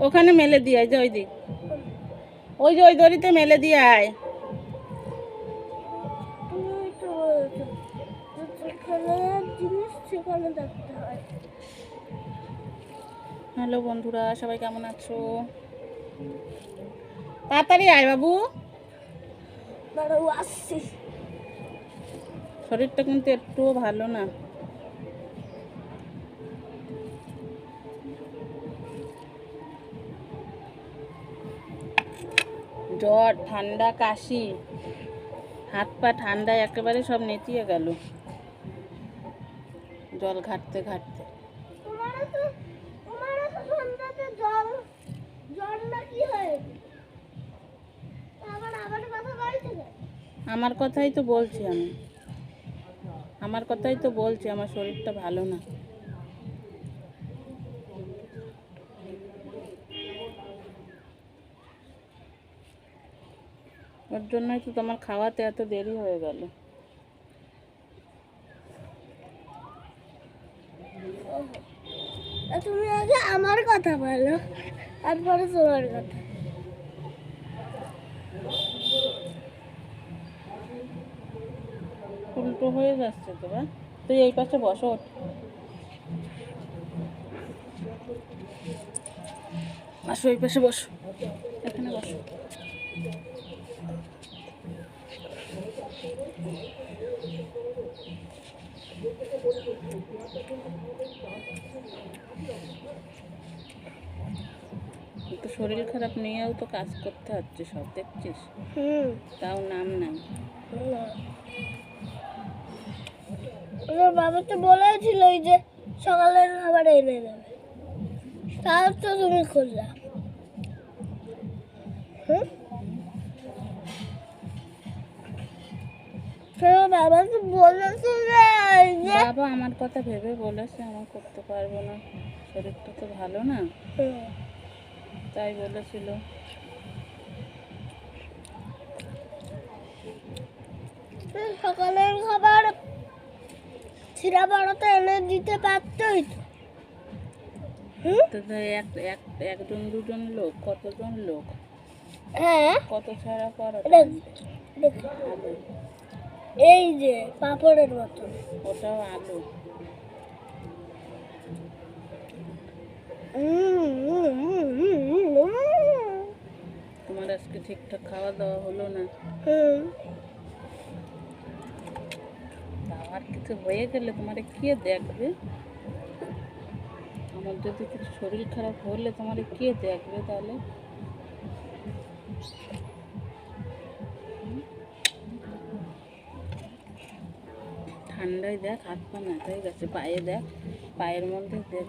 ওখানে মেলে দিয়ে আয় যে ওই দিক। ওই যে ওই দড়িতে মেলে দিয়ে আয়। হয়। হ্যালো বন্ধুরা সবাই কেমন আছো? তাড়াতাড়ি আয় বাবু। শরীরটা কিন্তু একটুও ভালো না। জ্বর ঠান্ডা কাশি হাত পা ঠান্ডায় একেবারে সব নেতিয়ে গেল। জল ঘাটতে ঘাটতে। আমার কথাই তো বলছি আমি। আমার কথাই তো বলছি আমার শরীরটা ভালো না। ওর জন্যই তো তোমার খাওয়াতে এত দেরি হয়ে গেল। তুমি আগে আমার কথা বলো তারপরে তোমার কথা। উল্টো হয়ে যাচ্ছে তো বা তুই এই পাশে বসো। আসো এই পাশে বসো। এখানে বসো। তো শরীর খারাপ নিয়েও তো কাজ করতে হচ্ছে সব দেখছিস? হুম। তাও নাম নাই। আমার বাবা তো বলেছিল যে সকালের খাবার এনে দেবে। তাও তো তুমি করলা হুম? বাবা তো বলেছিল বাবা আমার কথা ভেবে বলেছে আমার করতে পারব না। শরীরটা তো ভালো না। তাই বলেছিল। সকালের খাবার ছিঁড়া বড়তে এনে দিতে পারতোই এক এক একজন দুজন লোক কতজন লোক? হ্যাঁ। কত ছাড়া করো দেখ এই যে পাপড়ের মতো। ওটাও আলু। তোমার আজকে ঠিকঠাক খাওয়া দাওয়া হলো না? আমার কিছু হয়ে গেলে তোমার কে দেখবে? আমার যদি কিছু শরীর খারাপ হলে তোমার কে দেখবে তাহলে? ঠান্ডায় দেখ, হাত পা হয়ে গেছে, পায়ে দেখ, পায়ের মধ্যে দেখ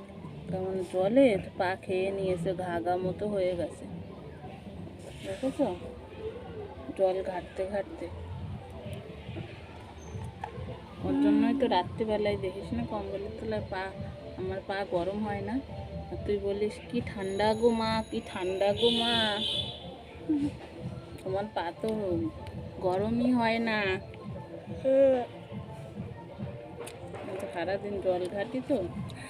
কেমন জলে, তো পা খেয়ে নিয়েছে ঘা ঘা মতো হয়ে গেছে। দেখেছ? জল ঘাটতে ঘাটতে। ওর জন্যই তো রাত্রিবেলায় দেখিস না কম্বলের তলায় পা, আমার পা গরম হয় না। আর তুই বলিস, কি ঠান্ডা গো মা, কি ঠান্ডা গো মা। তোমার পা তো গরমই হয় না। তো সারাদিন জল ঘাটি তো।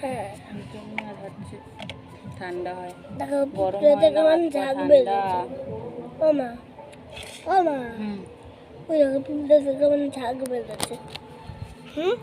হ্যাঁ। জন্য আর হচ্ছে ঠান্ডা হয়। গরম ঝাঁক ঠান্ডা। ও মা ও মা। ওই রকম কেমন ঝাঁক হুম।